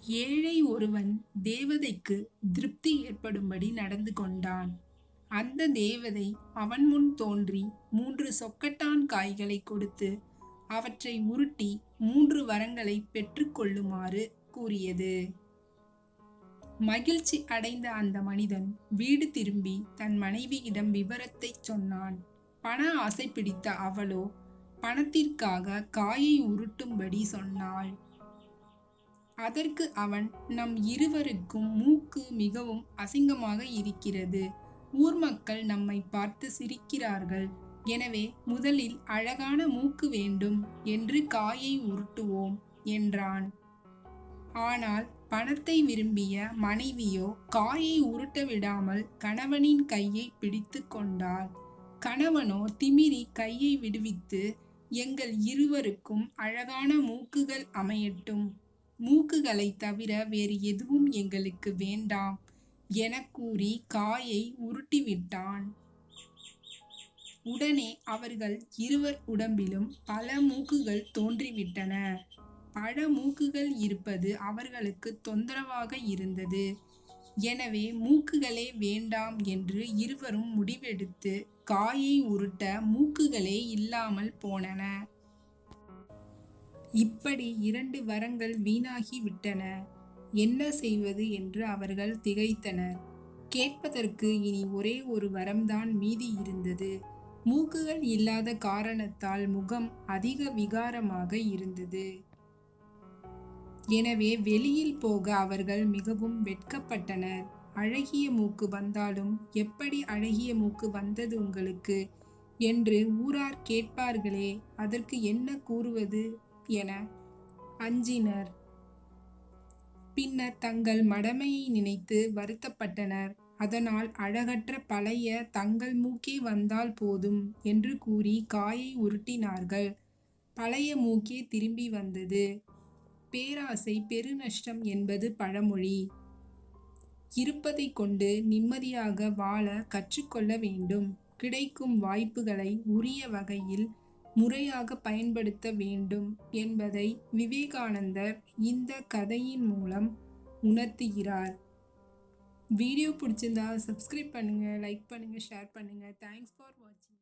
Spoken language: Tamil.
ஏழை ஒருவன் தேவதைக்கு திருப்தி ஏற்படும்படி நடந்து கொண்டான். அந்த தேவதை அவன் முன் தோன்றி மூன்று சொக்கட்டான் காய்களை கொடுத்து அவற்றை உருட்டி மூன்று வரங்களை பெற்றுக்கொள்ளுமாறு கூறியது. மகிழ்ச்சி அடைந்த அந்த மனிதன் வீடு திரும்பி தன் மனைவியிடம் விவரத்தை சொன்னான். பண ஆசை பிடித்த அவளோ பணத்திற்காக காயை உருட்டும்படி சொன்னாள். அதற்கு அவன் நம் இருவருக்கும் மூக்கு மிகவும் அசிங்கமாக இருக்கிறது. ஊர் மக்கள் நம்மை பார்த்து சிரிக்கிறார்கள். எனவே முதலில் அழகான மூக்கு வேண்டும் என்று காயை உருட்டுவோம் என்றான். ஆனால் பணத்தை விரும்பிய மனைவியோ காயை உருட்ட விடாமல் கணவனின் கையை பிடித்து கொண்டாள். கணவனோ திமிரி கையை விடுவித்து எங்கள் இருவருக்கும் அழகான மூக்குகள் அமையட்டும். மூக்குகளை தவிர வேறு எதுவும் எங்களுக்கு வேண்டாம் என கூறி காயை உருட்டிவிட்டான். உடனே அவர்கள் இருவர் உடம்பிலும் பல மூக்குகள் தோன்றிவிட்டன. பல மூக்குகள் இருப்பது அவர்களுக்கு தொந்தரவாக இருந்தது. எனவே மூக்குகளே வேண்டாம் என்று இருவரும் முடிவெடுத்து காயை உருட்ட மூக்குகளே இல்லாமல் போனன. இப்படி இரண்டு வரங்கள் வீணாகி விட்டன. என்ன செய்வது என்று அவர்கள் திகைத்தனர். கேட்பதற்கு இனி ஒரே ஒரு வரம்தான் மீதி இருந்தது. மூக்குகள் இல்லாத காரணத்தால் முகம் அதிக விகாரமாக இருந்தது. எனவே வெளியில் போக அவர்கள் மிகவும் வெட்கப்பட்டனர். அழகிய மூக்கு வந்தாலும் எப்படி அழகிய மூக்கு வந்தது உங்களுக்கு? என்று ஊரார் கேட்பார்களே அதற்கு என்ன கூறுவது? என அஞ்சினர். பின்னர் தங்கள் மடமையை நினைத்து வருத்தப்பட்டனர். அதனால் அழகற்ற பழைய தங்கள் மூக்கே வந்தால் போதும் என்று கூறி காயை உருட்டினார்கள். பழைய மூக்கே திரும்பி வந்தது. பேராசை பெருநஷ்டம் என்பது பழமொழி. இருப்பதை கொண்டு நிம்மதியாக வாழ கற்றுக்கொள்ள வேண்டும். கிடைக்கும் வாய்ப்புகளை உரிய வகையில் முறையாக பயன்படுத்த வேண்டும் என்பதை விவேகானந்தர் இந்த கதையின் மூலம் உணர்த்துகிறார். வீடியோ பிடிச்சிருந்தா சப்ஸ்கிரைப் பண்ணுங்கள் லைக் பண்ணுங்கள் ஷேர் பண்ணுங்கள் தேங்க்ஸ் ஃபார் வாட்சிங்